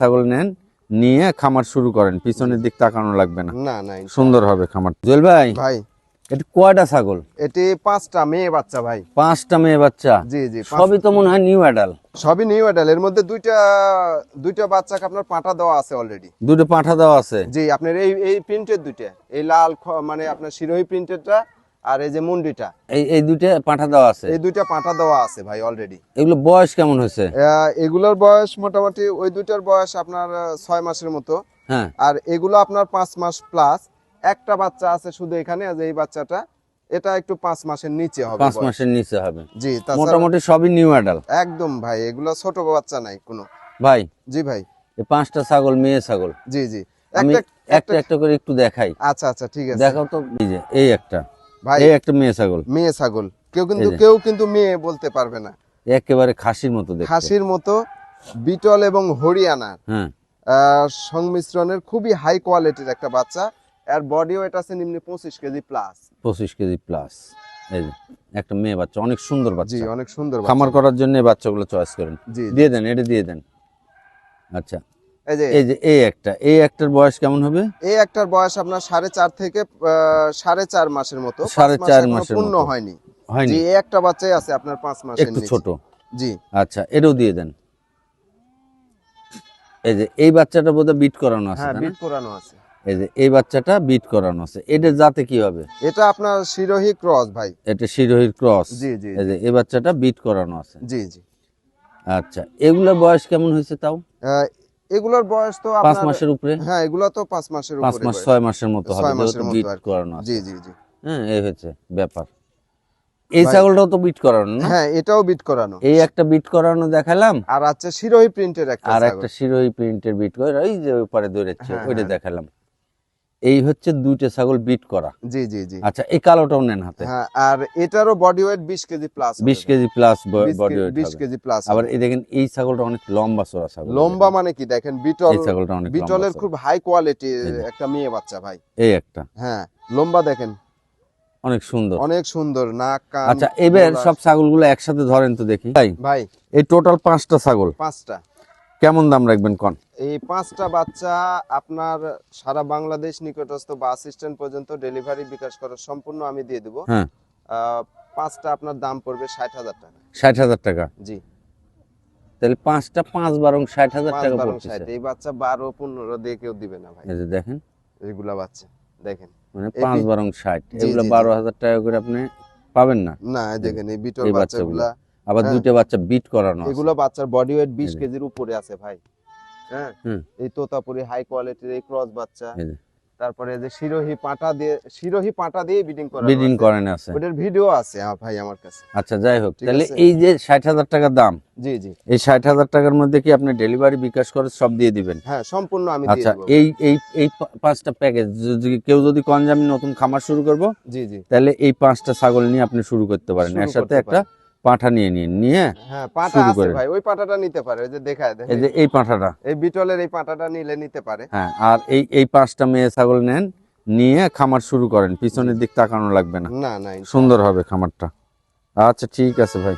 ছাগল নেন নিয়ে খামার শুরু করেন। পিছনের দিক তাকানো লাগবে না। না না সুন্দর হবে খামার। জুয়েল ভাই ভাই। এটা কয়টা ছাগল? এটি পাঁচটা মেয়ে বাচ্চা ভাই। পাঁচটা মেয়ে বাচ্চা? জি জি সবই তো মনে হয় নিউ অ্যাডাল। সবই নিউ অ্যাডাল। এর মধ্যে দুইটা দুইটা বাচ্চাকে আপনার পাঁঠা দেওয়া আছে অলরেডি দুটো পাঠা দেওয়া আছে? জি আপনার এই এই প্রিন্টের দুইটা। এই লাল মানে আপনার শিরোহী প্রিন্টেরটা আর এই যে মুন্ডিটা এই এই দুটো পাঠা দেওয়া আছে? এই দুইটা পাঁঠা দেওয়া আছে ভাই অলরেডি এগুলো বয়স কেমন হয়েছে? এগুলোর বয়স মোটামুটি ওই দুইটার বয়স আপনার ছয় মাসের মতো। হ্যাঁ। আর এগুলো আপনার পাঁচ মাস প্লাস একটা বাচ্চা আছে শুধু এখানে আর এই বাচ্চাটা এটা একটু পাঁচ মাসের নিচে হবে পাঁচ মাসের নিচে হবে। জি মোটামুটি সবই নিউ অ্যাডাল একদম ভাই এগুলো ছোট বাচ্চা নাই কোনো। ভাই? জি ভাই। এই পাঁচটা ছাগল মেয়ে ছাগল। জি জি। আমি একটা একটা করে একটু দেখাই। আচ্ছা আচ্ছা ঠিক আছে। দেখাও তো এই যে এই একটা। ভাই একটা মেয়ে ছাগল। মেয়ে ছাগল। কেউ কিন্তু কেউ কিন্তু মেয়ে বলতে পারবে না। একেবারে খাসির মতো খাসির মতো বিটল এবং হরিয়ানার হ্যাঁ। সংমিশ্রণের খুবই হাই কোয়ালিটির একটা বাচ্চা। এর বডি ওয়েট আছে নিম্নে পঁচিশ কেজি প্লাস পঁচিশ কেজি প্লাস এই একটা মেয়ে বাচ্চা অনেক সুন্দর জি বাচ্চা। অনেক সুন্দর। খামার করার জন্য বাচ্চাগুলো চয়েস করেন। দিয়ে দেন এটা দিয়ে দেন। আচ্ছা। এই যে এই একটা এই একটার বয়স কেমন হবে? এই একটার বয়স আপনার সাড়ে চার থেকে সাড়ে চার মাসের মতো সাড়ে চার মাসের পূর্ণ হয়নি। হয়নি? এই একটা বাচ্চাই আছে আপনার পাঁচ মাসের একটু ছোট। জি। আচ্ছা এটাও দিয়ে দেন। এই যে এই বাচ্চাটা বোধহয় বিট করানো আছে হ্যাঁ বিট করানো আছে। এই যে এই বাচ্চাটা বিট করানো আছে। এটা যাতে কি হবে? এটা আপনার শিরোহী ক্রস ভাই। এটা শিরোহির ক্রস জি জি এই যে এই বাচ্চাটা বিট করানো আছে। জি জি। আচ্ছা এগুলোর বয়স কেমন হয়েছে তাও? এগুলোর বয়স তো পাঁচ মাসের উপরে? হ্যাঁ এগুলো তো পাঁচ মাসের পাঁচ মাস ছয় মাসের মতো হবে বিট করানো জি জি জি। হ্যাঁ এই হচ্ছে ব্যাপার। এই ছাগলটাও তো বিট করানো হ্যাঁ এটাও বিট করানো। এই একটা বিট করানো দেখালাম। আর আছে শিরোহী প্রিন্টের একটা আর একটা শিরোই প্রিন্টের বিট করে ওই যে ওপারে পারে দৌড়েচ্ছে হ্যাঁ, ওইটা হ্যাঁ। দেখালাম। এই হচ্ছে দুইটা ছাগল বিট করা। জি জি জি। আচ্ছা এই কালোটাও নেন হাতে। হ্যাঁ আর এটারও বডি ওয়েট বিশ কেজি প্লাস বিশ কেজি প্লাস বডি ওয়েট বিশ কেজি প্লাস আবার এই দেখেন এই ছাগলটা অনেক লম্বা চড়া ছাগল। লম্বা মানে কি? দেখেন বিটল এই ছাগলটা অনেক বিটলের খুব হাই কোয়ালিটি একটা মেয়ে বাচ্চা ভাই। এই একটা। হ্যাঁ লম্বা দেখেন। অনেক সুন্দর। অনেক সুন্দর নাক কান আচ্ছা এবার। সব ছাগলগুলো একসাথে ধরেন তো দেখি। ভাই। ভাই এই টোটাল পাঁচটা ছাগল। পাঁচটা। কেমন দাম রাখবেন কন? এই পাঁচটা বাচ্চা আপনার সারা বাংলাদেশ নিকটস্থ বাস স্ট্যান্ড পর্যন্ত ডেলিভারি বিকাশ করার সম্পূর্ণ আমি দিয়ে দেবো। হ্যাঁ। পাঁচটা আপনার দাম পড়বে ষাট হাজার টাকা। ষাট হাজার টাকা? জি। তাহলে পাঁচটা পাঁচ বারং ষাট হাজার টাকা ষাট। এই বাচ্চা বারো পনেরো দিয়ে কেউ দিবে না ভাই। এই যে দেখেন। এগুলা বাচ্চা দেখেন। মানে পাঁচ বারং ষাট। এগুলো। বারো হাজার টাকা করে আপনি পাবেন না? না এই দেখেন এই বিটল বাচ্চাগুলা। আবার হ্যাঁ। দুইটা বাচ্চা বিট করানো এগুলো বাচ্চার বডি ওয়েট বিশ এই যে। কেজির উপরে আছে ভাই। হ্যাঁ? এই তোতাপুরি হাই কোয়ালিটির এই ক্রস বাচ্চা। তারপরে যে শিরোহি পাটা দিয়ে শিরোহি পাটা দিয়ে বিডিং করা ব্রিডিং করেন আছে। ওটার ভিডিও আছে ভাই আমার কাছে। আচ্া যাই হোক তাহলে এই যে ষাট হাজার টাকার দাম জি জি। এই ষাট হাজার টাকার মধ্যে কি আপনি ডেলিভারি বিকাশ করে সব দিয়ে দিবেন? হ্যাঁ সম্পূর্ণ আমি দিয়ে আচ্ছা এই এই এই পাঁচটা প্যাকেজ যদি কেউ যদি কন যে আমি নতুন খামার শুরু করব জি জি। তাহলে এই পাঁচটা ছাগল নিয়ে আপনি শুরু করতে পারেন। এর সাথে একটা পাঁঠা নিয়ে নিন নিয়ে হ্যাঁ আছে ভাই ওই পাঁঠাটা নিতে পারে ওই যে দেখায় এই যে এই পাঁঠাটা। এই বিটলের এই পাঁঠাটা নিলে নিতে পারে। হ্যাঁ আর এই এই পাঁচটা মেয়ে ছাগল নেন নিয়ে খামার শুরু করেন। পিছনের দিক তাকানো লাগবে না। না না সুন্দর হবে খামারটা। আচ্ছা ঠিক আছে ভাই।